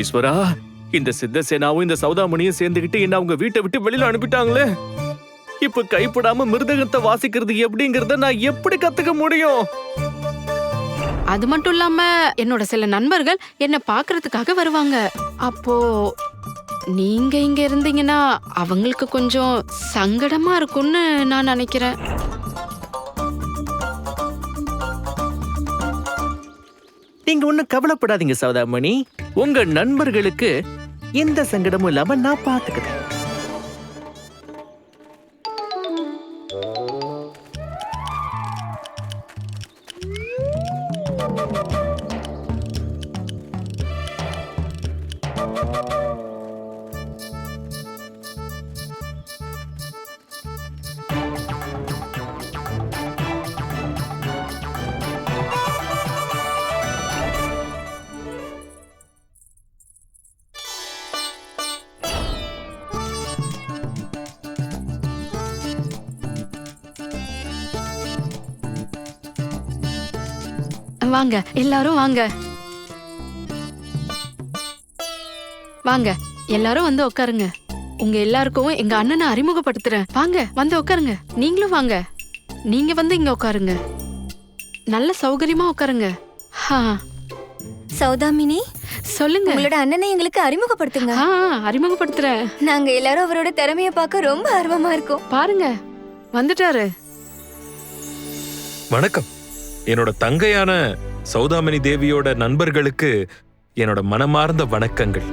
ஈஸ்வரா இந்த சித்தசேனாவும் இந்த சௌதாமணியும் சேர்ந்துகிட்டு என்ன அவங்க வீட்டை விட்டு வெளியில அனுப்பிட்டாங்களே? இப்ப கைப்படாம மிருதகத்தை வாசிக்கிறது எப்படிங்கறத நான் எப்படி கத்துக்க முடியும்? அது மட்டும் இல்லாம என்னோட சில நண்பர்கள் என்ன பாக்குறதுக்காக வருவாங்க. அப்போ நீங்க இங்க இருந்தீங்கன்னா அவங்களுக்கு கொஞ்சம் சங்கடமா இருக்கும்னு நான் நினைக்கிறேன். நீங்க ஒன்னும் கவலைப்படாதீங்க சௌதாமணி உங்க நண்பர்களுக்கு எந்த சங்கடமும் இல்லாம நான் பாத்துக்கிறேன். வாங்க எல்லாரும் வாங்க. வாங்க எல்லாரும் வந்து உட்காருங்க உங்க எல்லாருக்கும் எங்க அண்ணனை அறிமுகப்படுத்துறேன். வாங்க வந்து உட்காருங்க நீங்களும் வாங்க. நீங்க வந்து இங்க உட்காருங்க நல்ல சௌகரியமா உட்காருங்க சௌதாமினி சொல்லுங்க. உங்களோட அண்ணனை எங்களுக்கு அறிமுகப்படுத்துங்க. ஆ அறிமுகப்படுத்துறேன். நாங்க எல்லாரும் அவரோட திறமைய பார்க்க ரொம்ப ஆர்வமா இருக்கோம். பாருங்க வந்துட்டாரு. வணக்கம். என்னோட தங்கையான சௌதாமணி தேவியோட நண்பர்களுக்கு என்னோட மனமார்ந்த வணக்கங்கள்.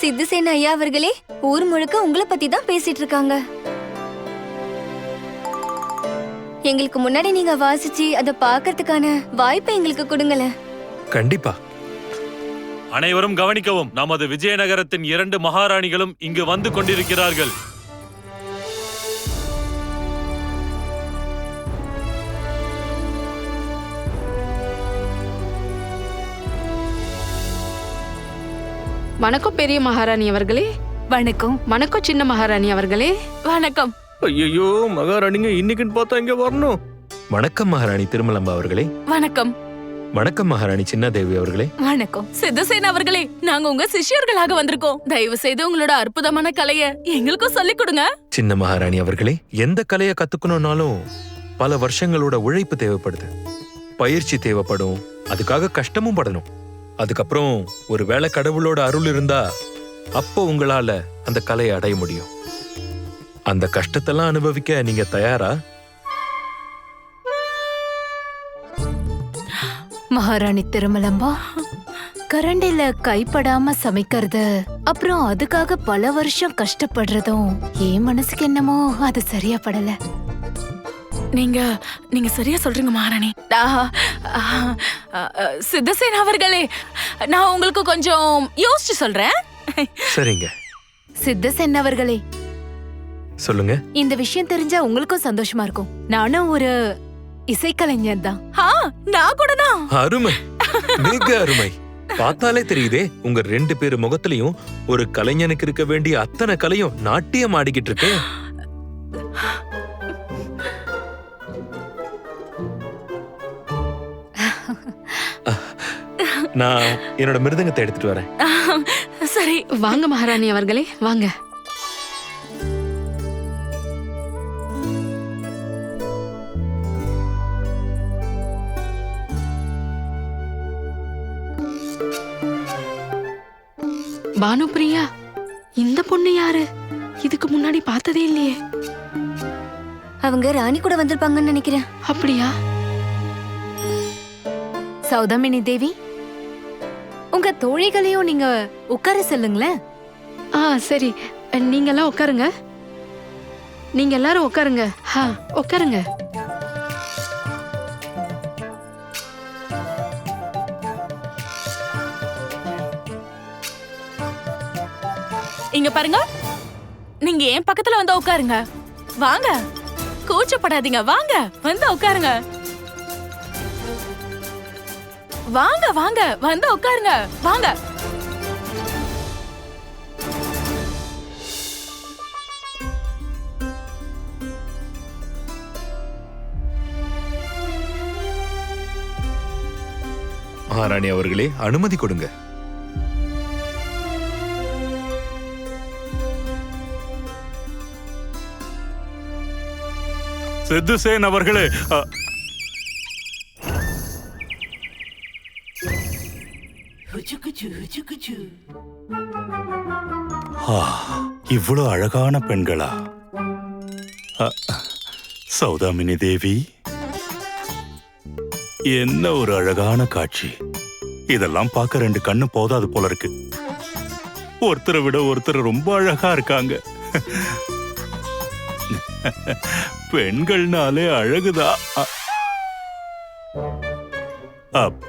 சித்துசேன ஐயா அவர்களே ஊர் முழுக்க உங்களை பத்தி தான் பேசிட்டு இருக்காங்க. எங்களுக்கு முன்னாடி நீங்க வாசிச்சு அதை பார்க்கறதுக்கான வாய்ப்பை எங்களுக்கு கொடுங்களேன். கண்டிப்பா. அனைவரும் கவனிக்கவும் நமது விஜயநகரத்தின் இரண்டு மகாராணிகளும் இங்கு வந்து கொண்டிருக்கிறார்கள். வணக்கம் பெரிய மகாராணி அவர்களே. வணக்கம். வணக்கம் சின்ன மகாராணி அவர்களே. வணக்கம். ஐயோ மகாராணிங்க இன்னைக்குன்னு பார்த்தா இங்க வரணும்? வணக்கம் மகாராணி திருமலம்பா அவர்களே. வணக்கம். வணக்கம் மகாராணி சின்னதேவி அவர்களே. வணக்கம். சித்தசேன அவர்களே நாங்க உங்க சிஷ்யர்களாக வந்திருக்கோம். தயவு செய்து உங்களோட அற்புதமான கலைய எங்களுக்கும் சொல்லிக் கொடுங்க. சின்ன மகாராணி அவர்களே எந்த கலையை கத்துக்கணும்னாலும் பல வருஷங்களோட உழைப்பு தேவைப்படுது. பயிற்சி தேவைப்படும். அதுக்காக கஷ்டமும் படணும். அதுக்கப்புறம் ஒரு வேளை கடவுளோட அருள் இருந்தா அப்போ உங்களால அந்த கலையை அடைய முடியும். அந்த கஷ்டத்தெல்லாம் அனுபவிக்க நீங்க தயாரா? மகாராணி திருமலம்பா கரண்டில கைப்படாம சமைக்கிறது அப்புறம் அதுக்காக பல வருஷம் கஷ்டப்படுறதும் என் மனசுக்கு என்னமோ அது சரியா படல. நீங்க நீங்க சரியா சொல்றீங்க மகாராணி. சித்தசேன அவர்களே நான் உங்களுக்கு கொஞ்சம் யோசிச்சு சொல்றேன். சரிங்க. சித்தசென் அவர்களே. சொல்லுங்க. இந்த விஷயம் தெரிஞ்சா உங்களுக்கும் சந்தோஷமா இருக்கும். நானும் ஒரு இசைக்கலைஞர் தான். நான் கூட தான் அருமை. மிக அருமை. பார்த்தாலே தெரியுதே உங்க ரெண்டு பேரு முகத்திலையும் ஒரு கலைஞனுக்கு இருக்க வேண்டிய அத்தனை கலையும் நாட்டியம் ஆடிக்கிட்டு இருக்கு. நான் என்னோட மிருதங்கத்தை எடுத்துட்டு வரேன். சரி வாங்க மகாராணி அவர்களே வாங்க. பானுப்பிரியா இந்த பொண்ணு யாரு? இதுக்கு முன்னாடி பார்த்ததே இல்லையே. அவங்க ராணி கூட வந்திருப்பாங்கன்னு நினைக்கிறேன். அப்படியா? சௌதாமினி தேவி உங்க தோழிகளையும் நீங்க உட்கார சொல்லுங்களேன். ஆ சரி. நீங்க எல்லாம் உட்காருங்க. நீங்க எல்லாரும் உட்காருங்க. ஹா உட்காருங்க. இங்க பாருங்க. நீங்க என் பக்கத்துல வந்து உட்காருங்க? வாங்க. கூச்சப்படாதீங்க. வாங்க. வந்து உட்காருங்க. வாங்க வாங்க. வந்து உட்காருங்க. வாங்க. மகாராணி அவர்களே அனுமதி கொடுங்க. சித்துசேன் அவர்களே இவ்வளோ ஆ, இவ்வளவு அழகான பெண்களா? அ, சௌதாமினி தேவி என்ன ஒரு அழகான காட்சி. இதெல்லாம் பார்க்க ரெண்டு கண்ணு போதாது போல இருக்கு. ஒருத்தரை விட ஒருத்தர் ரொம்ப அழகா இருக்காங்க. பெண்கள்னாலே அழகுதா?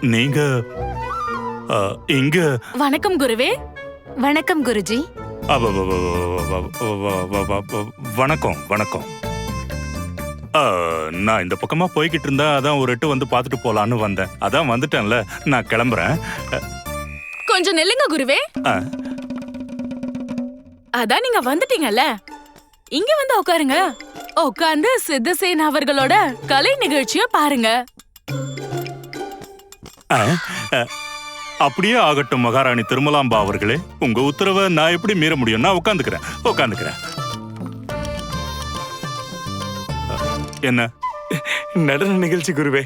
நீங்க இங்க வணக்கம் குருவே வணக்கம் குருஜி வணக்கம் வணக்கம் நான் இந்த பக்கமா போய்கிட்டு இருந்தா அதான் ஒரு எட்டு வந்து பார்த்துட்டு போலான்னு வந்தேன் அதான் வந்துட்டேன்ல நான் கிளம்புறேன் கொஞ்சம் நெல்லுங்க குருவே அதான் நீங்க வந்துட்டீங்கல்ல இங்க வந்து உட்காருங்க உட்காந்து சித்தசேன் அவர்களோட கலை நிகழ்ச்சிய பாருங்க அப்படியே ஆகட்டும் மகாராணி திருமலாம்பா அவர்களே. உங்க உத்தரவை நான் எப்படி மீற முடியும்? நான் உட்காந்துக்கிறேன் உட்காந்துக்கிறேன். என்ன? நடன நிகழ்ச்சி குருவே.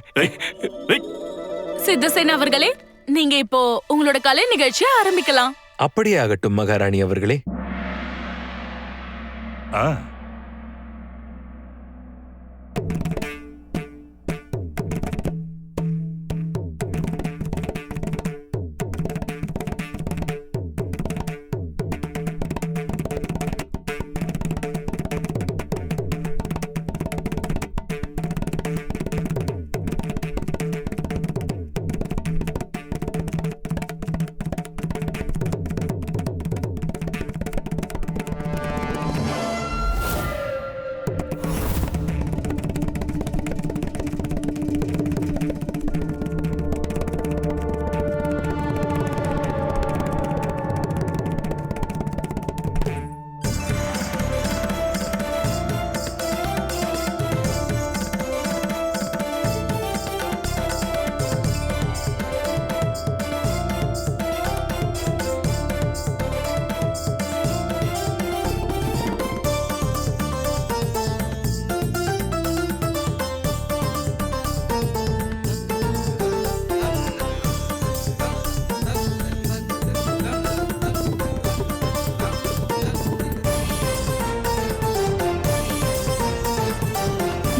சித்தசேன் அவர்களே நீங்க இப்போ உங்களோட கலை நிகழ்ச்சிய ஆரம்பிக்கலாம். அப்படியே ஆகட்டும் மகாராணி அவர்களே. ஆ.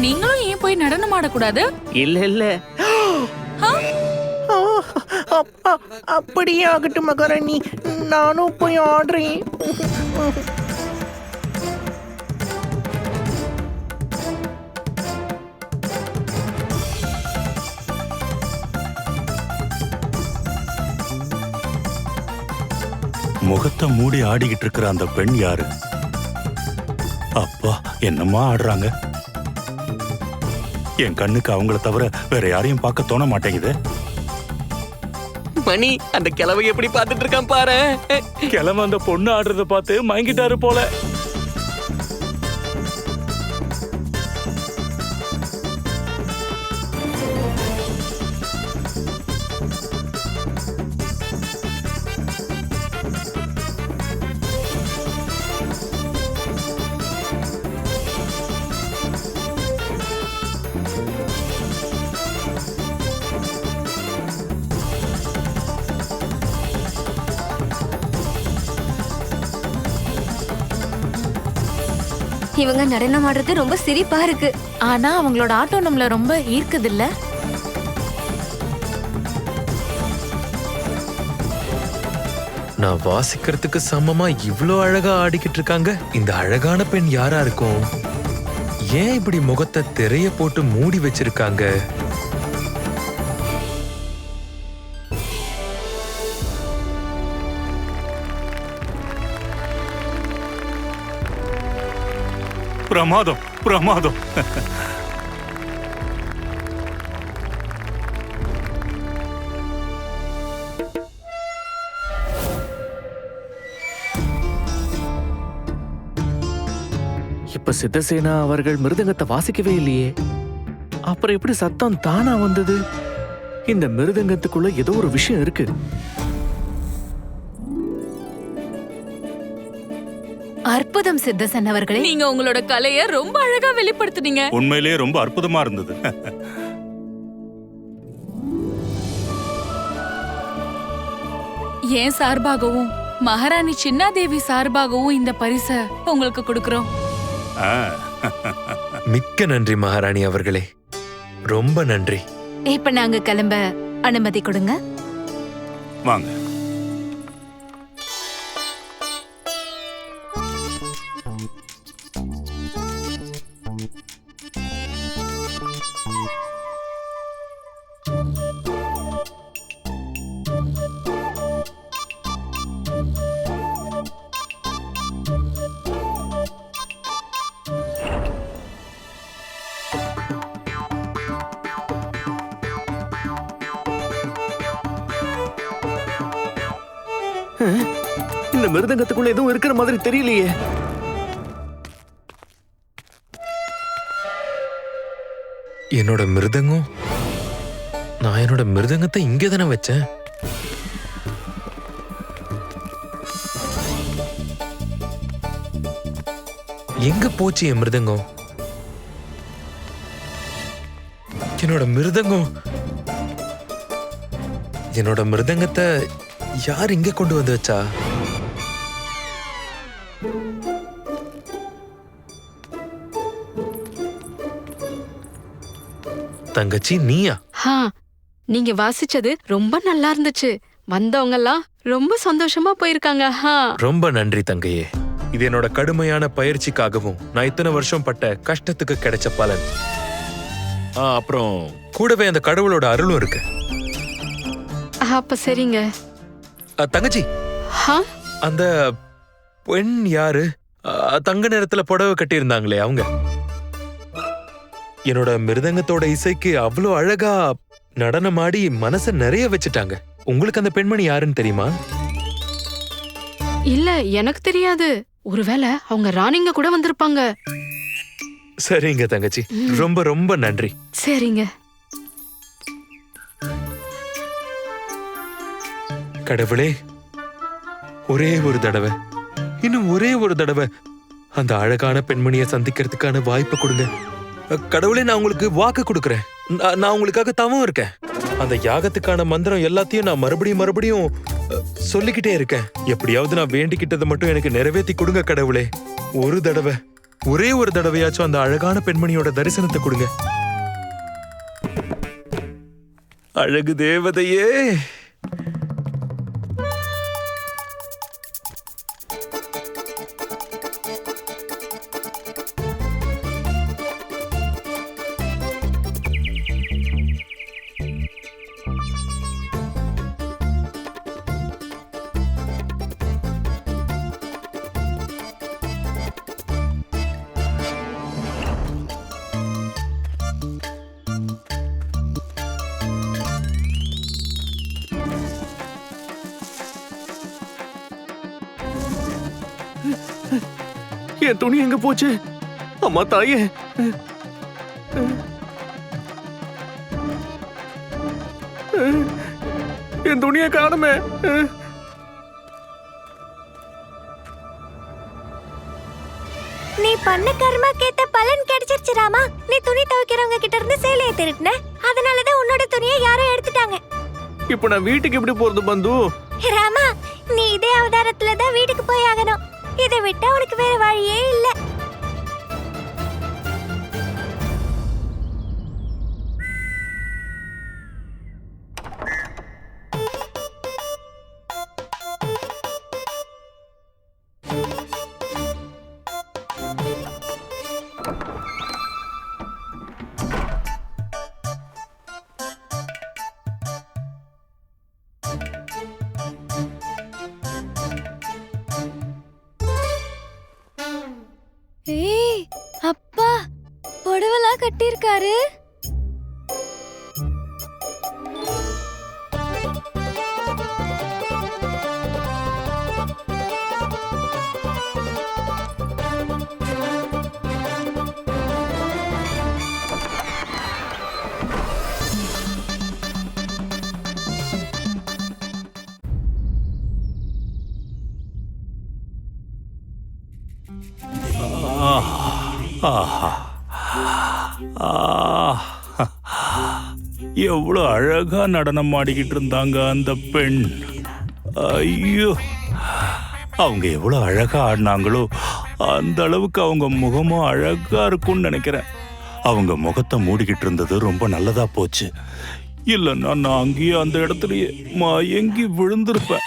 நீங்களும் ஏன் போய் நடனம் ஆடக்கூடாது? இல்ல இல்ல. அப்படியே ஆகட்டும் மகாராணி. நானும் போய் ஆடுறேன். முகத்தை மூடி ஆடிக்கிட்டு இருக்கிற அந்த பெண் யாரு? அப்பா என்னம்மா ஆடுறாங்க? என் கண்ணுக்கு அவங்கள தவிர வேற யாரையும் பார்க்க தோண மாட்டேங்குது. மணி அந்த கிழவை எப்படி பார்த்துட்டு இருக்கான் பாரு. கிளம்ப அந்த பொண்ணு ஆடுறத பார்த்து மயங்கிட்டாரு போல. இவங்க நடனம் ஆடுறது ரொம்ப சிரிப்பா இருக்கு. ஆனா அவங்களோட ஆட்டோ நம்மள ரொம்ப ஈர்க்குது இல்ல நான் வாசிக்கிறதுக்கு சமமா இவ்ளோ அழகா ஆடிக்கிட்டு இருக்காங்க? இந்த அழகான பெண் யாரா இருக்கும்? ஏன் இப்படி முகத்தை திரைய போட்டு மூடி வச்சிருக்காங்க? பிரமாதம் பிரமாதம். இப்ப சித்தசேனா அவர்கள் மிருதங்கத்தை வாசிக்கவே இல்லையே. அப்புறம் எப்படி சத்தம் தானா வந்தது? இந்த மிருதங்கத்துக்குள்ள ஏதோ ஒரு விஷயம் இருக்கு. அற்புதம் சித்தசன் அவர்களே. நீங்க உங்களோட கலைய ரொம்ப அழகா வெளிப்படுத்துனீங்க. உண்மையிலேயே ரொம்ப அற்புதமா இருந்தது. ஏன் சார்பாகவும் மகாராணி சின்னாதேவி சார்பாகவும் இந்த பரிசை உங்களுக்கு கொடுக்கறோம். மிக்க நன்றி மகாராணி அவர்களே. ரொம்ப நன்றி. இப்ப நாங்க கிளம்ப அனுமதி கொடுங்க. வாங்க. இந்த மிருதங்கத்துக்குள்ள எதுவும் இருக்கிற மாதிரி தெரியலையே. என்னோட மிருதங்கம்? நான் என்னோட மிருதங்கத்தை இங்கே தானே வச்சேன்? எங்க போச்சு என் மிருதங்கம்? என்னோட மிருதங்கம்? என்னோட மிருதங்கத்தை யார் இங்க கொண்டு வந்து வச்சா? தங்கச்சி நீயா? ஹா நீங்க வாசிச்சது ரொம்ப நல்லா இருந்துச்சு. வந்தவங்க எல்லாம் ரொம்ப சந்தோஷமா போயிருக்காங்க ஹா. ரொம்ப நன்றி தங்கையே. இது என்னோட கடுமையான பயிற்சிக்காகவும் நான் இத்தனை வருஷம் பட்ட கஷ்டத்துக்கு கிடைச்ச பலன். ஆ, அப்புறம் கூடவே அந்த கடவுளோட அருளும் இருக்கு. அப்ப சரிங்க. தங்கச்சி. அந்த பெண் யாரு? தங்க நிறத்துல புடவை கட்டியிருந்தாங்களே அவங்க. என்னோட மிருதங்கத்தோட இசைக்கு அவ்வளோ அழகா நடனமாடி மனச நிறைய வச்சுட்டாங்க. உங்களுக்கு அந்த பெண்மணி யாருன்னு தெரியுமா? இல்ல எனக்கு தெரியாது. ஒருவேளை அவங்க ராணிங்க கூட வந்திருப்பாங்க. சரிங்க தங்கச்சி. ரொம்ப ரொம்ப நன்றி. சரிங்க. கடவுளே ஒரே ஒரு தடவை இன்னும் ஒரே ஒரு தடவை அந்த அழகான பெண்மணியை சந்திக்கிறதுக்கான வாய்ப்பு கொடுங்க. கடவுளே நான் உங்களுக்கு வாக்கு கொடுக்குறேன். நான் உங்களுக்காக தவம் இருக்கேன். அந்த யாகத்துக்கான மந்திரம் எல்லாத்தையும் நான் மறுபடியும் மறுபடியும் சொல்லிக்கிட்டே இருக்கேன். எப்படியாவது நான் வேண்டிக்கிட்டதை மட்டும் எனக்கு நிறைவேற்றி கொடுங்க கடவுளே. ஒரு தடவை ஒரே ஒரு தடவையாச்சும் அந்த அழகான பெண்மணியோட தரிசனத்தை கொடுங்க. அழகு தேவதையே! என் துணி எங்க போச்சு? அம்மா தாயே. என் துணியை காணுமே. நீ பண்ண கர்மாக்கேத்த பலன் கிடைச்சிருச்சு ராமா. நீ துணி துவைக்கிறவங்க கிட்ட இருந்து சேலையை திருட்டின. அதனாலதான் உன்னோட துணியை யாரோ எடுத்துட்டாங்க. இப்ப நான் வீட்டுக்கு எப்படி போறது பந்து? ராமா நீ இதே அவதாரத்துல தான் வீட்டுக்கு போய் ஆகணும். இதை விட்டா உனக்கு வேற வழியே இல்லை. யாரு எவ்வளோ அழகா நடனம் ஆடிக்கிட்டு இருந்தாங்க அந்த பெண். ஐயோ. அவங்க எவ்வளோ அழகா ஆடினாங்களோ அந்த அளவுக்கு அவங்க முகமும் அழகா இருக்கும்னு நினைக்கிறேன். அவங்க முகத்தை மூடிக்கிட்டு இருந்தது ரொம்ப நல்லதா போச்சு. இல்லைன்னா நான் அங்கேயே அந்த இடத்துலயே மயங்கி விழுந்திருப்பேன்.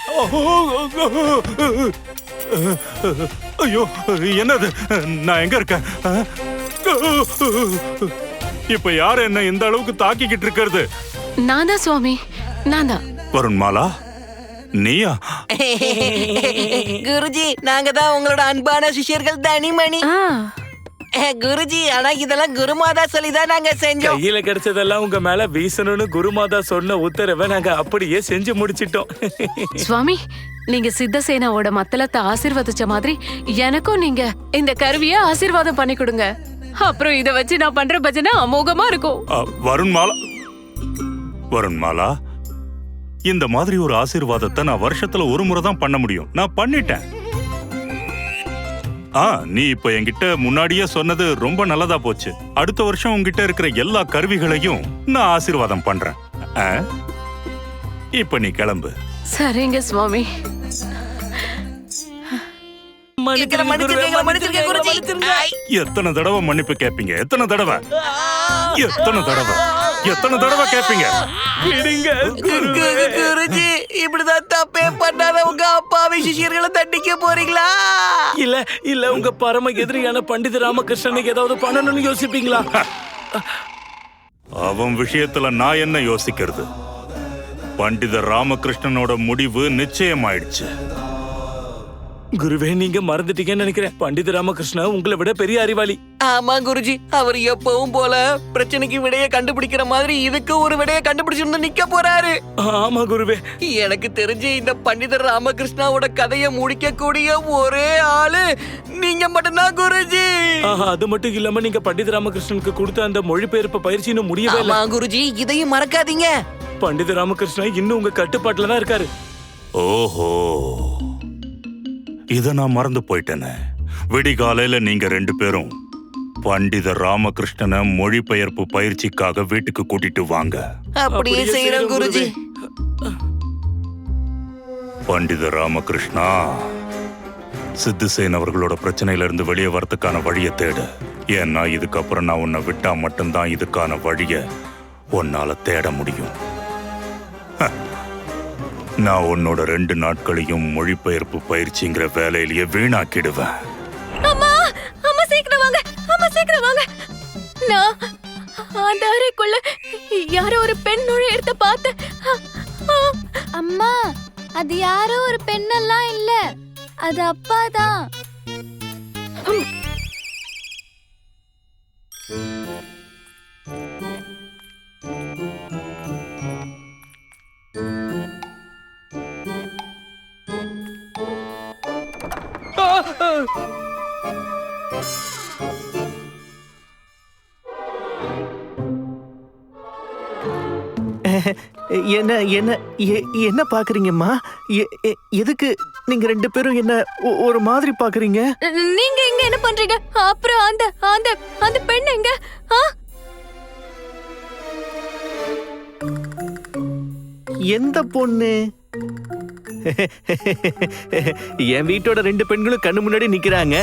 ஐயோ என்னது? நான் எங்க இருக்கேன்? இப்ப யார் என்ன இந்த அளவுக்கு தாக்கிக்கிட்டு இருக்கிறது? நான் தான் சுவாமி நான் தான் வருண்மாலா நீயா? குருஜி நாங்க தான் உங்களோட அன்பான சிஷ்யர்கள் தனிமணி. குருஜி ஆனா இதெல்லாம் குருமாதா சொல்லிதான் நாங்க செஞ்சோம். கையில கிடைச்சதெல்லாம் உங்க மேல வீசணும்னு குருமாதா சொன்ன உத்தரவை நாங்க அப்படியே செஞ்சு முடிச்சிட்டோம். சுவாமி நீங்க சித்தசேனாவோட மத்தளத்தை ஆசீர்வதிச்ச மாதிரி எனக்கும் நீங்க இந்த கருவிய ஆசீர்வாதம் பண்ணி கொடுங்க. அப்புறம் இத வச்சு நான் பண்ற பஜனை அமோகமா இருக்கும். அ, வருண்மாலா? வருண்மாலா? இந்த மாதிரி ஒரு ஆசீர்வாதத்தை நான் வருஷத்துல ஒரு முறை தான் பண்ண முடியும். நான் பண்ணிட்டேன். ஆ நீ இப்ப என்கிட்ட முன்னாடியே சொன்னது ரொம்ப நல்லதா போச்சு. அடுத்த வருஷம் உன்கிட்ட இருக்கிற எல்லா கருவிகளையும் நான் ஆசீர்வாதம் பண்றேன்? இப்ப நீ கிளம்பு. சரிங்க சுவாமி. எத்தனை தடவை மன்னிப்பு கேட்பீங்க எத்தனை தடவை? எத்தனை தடவை? எத்தனை தடவை கேட்பீங்க கு- கு- குருஜி இப்படிதான் தப்பே பண்ணாத உங்க அப்பாவி சிஷ்யர்களை தண்டிக்க போறீங்களா? இல்ல இல்ல உங்க பரம எதிரியான பண்டித ராமகிருஷ்ணனுக்கு ஏதாவது பண்ணணும்னு யோசிப்பீங்களா? அவன் விஷயத்துல நான் என்ன யோசிக்கிறது? பண்டிதர் ராமகிருஷ்ணனோட முடிவு நிச்சயமாயிடுச்சு. குருவே நீங்க மறந்துட்டீங்கன்னு நினைக்கிறேன். பண்டித ராமகிருஷ்ணா உங்களை விட பெரிய அறிவாளி. ஆமா குருஜி. அவர் எப்பவும் போல பிரச்சனைக்கு விடைய கண்டுபிடிக்கிற மாதிரி இதுக்கு ஒரு விடைய கண்டுபிடிச்சிருந்து நிக்க போறாரு. ஆமா குருவே. எனக்கு தெரிஞ்சு இந்த பண்டிதர் ராமகிருஷ்ணாவோட கதையை முடிக்கக்கூடிய ஒரே ஆளு நீங்க மட்டும்தான் குருஜி. ஆஹா, அது மட்டும் இல்லாம நீங்க பண்டித ராமகிருஷ்ணனுக்கு கொடுத்த அந்த மொழிபெயர்ப்பு பயிற்சி இன்னும் முடியவே ஆமா இல்ல குருஜி. இதையும் மறக்காதீங்க. பண்டித ராமகிருஷ்ணா இன்னும் உங்க கட்டுப்பாட்டுல தான் இருக்காரு. ஓஹோ. இத நான் மறந்து போயிட்டேனே. விடிகாலையில நீங்க ரெண்டு பேரும் பண்டிதர் ராமகிருஷ்ணனை மொழிபெயர்ப்பு பயிற்சிக்காக வீட்டுக்கு கூட்டிட்டு வாங்க. அப்படியே செய்யறோம் குருஜி. பண்டிதர் ராமகிருஷ்ணா சித்துசேன் அவர்களோட பிரச்சனையில இருந்து வெளியே வரதுக்கான வழியை தேடு. ஏன்னா இதுக்கப்புறம் நான் உன்னை விட்டா மட்டும்தான் இதுக்கான வழிய உன்னால தேட முடியும். நான் உன்னோட ரெண்டு நாட்களையும் மொழிபெயர்ப்பு பயிற்சிங்கிற வேலையிலேயே வீணாக்கிடுவேன். அம்மா அம்மா சீக்கிரம் வாங்க அம்மா சீக்கிரம் வாங்க. நான் அந்த அறைக்குள்ள யாரோ ஒரு பெண் நுழையறத பார்த்தேன். அம்மா அது யாரோ ஒரு பெண்ணெல்லாம் இல்ல அது அப்பா தான் என்ன என்ன என்ன பாக்குறீங்கம்மா? எதுக்கு நீங்க ரெண்டு பேரும் என்ன ஒரு மாதிரி பாக்குறீங்க? நீங்க இங்க என்ன பண்றீங்க? அப்புறம் அந்த அந்த அந்த பெண் எங்க? எந்த பொண்ணு? என் வீட்டோட ரெண்டு பெண்களும் கண்ணு முன்னாடி நிக்கிறாங்க.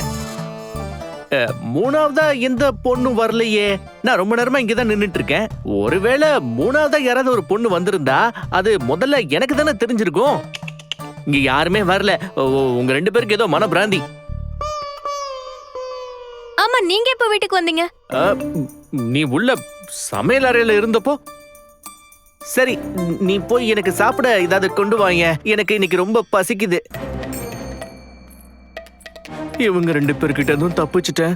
மூணாவதா எந்த பொண்ணும் வரலையே? நான் ரொம்ப நேரமா இங்க தான் நின்னுட்டு இருக்கேன் ஒருவேளை மூணாவதா யாராவது ஒரு பொண்ணு வந்திருந்தா அது முதல்ல எனக்கு தானே தெரிஞ்சிருக்கும். இங்க யாருமே வரல. ஓ, உங்க ரெண்டு பேருக்கு ஏதோ மனப்பிராந்தி. ஆமா நீங்க எப்ப வீட்டுக்கு வந்தீங்க? நீ உள்ள சமையல் அறையில இருந்தப்போ? சரி நீ போய் எனக்கு சாப்பிட ஏதாவது கொண்டு வாங்க எனக்கு இன்னைக்கு ரொம்ப பசிக்குது. இவங்க ரெண்டு பேர்கிட்ட இருந்தும் தப்பிச்சிட்டேன்.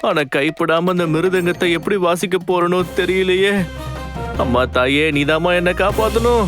ஆனா கைப்படாம அந்த மிருதங்கத்தை எப்படி வாசிக்க போறனோ தெரியலையே. அம்மா தாயே நீதாம்மா என்ன காப்பாத்தணும்.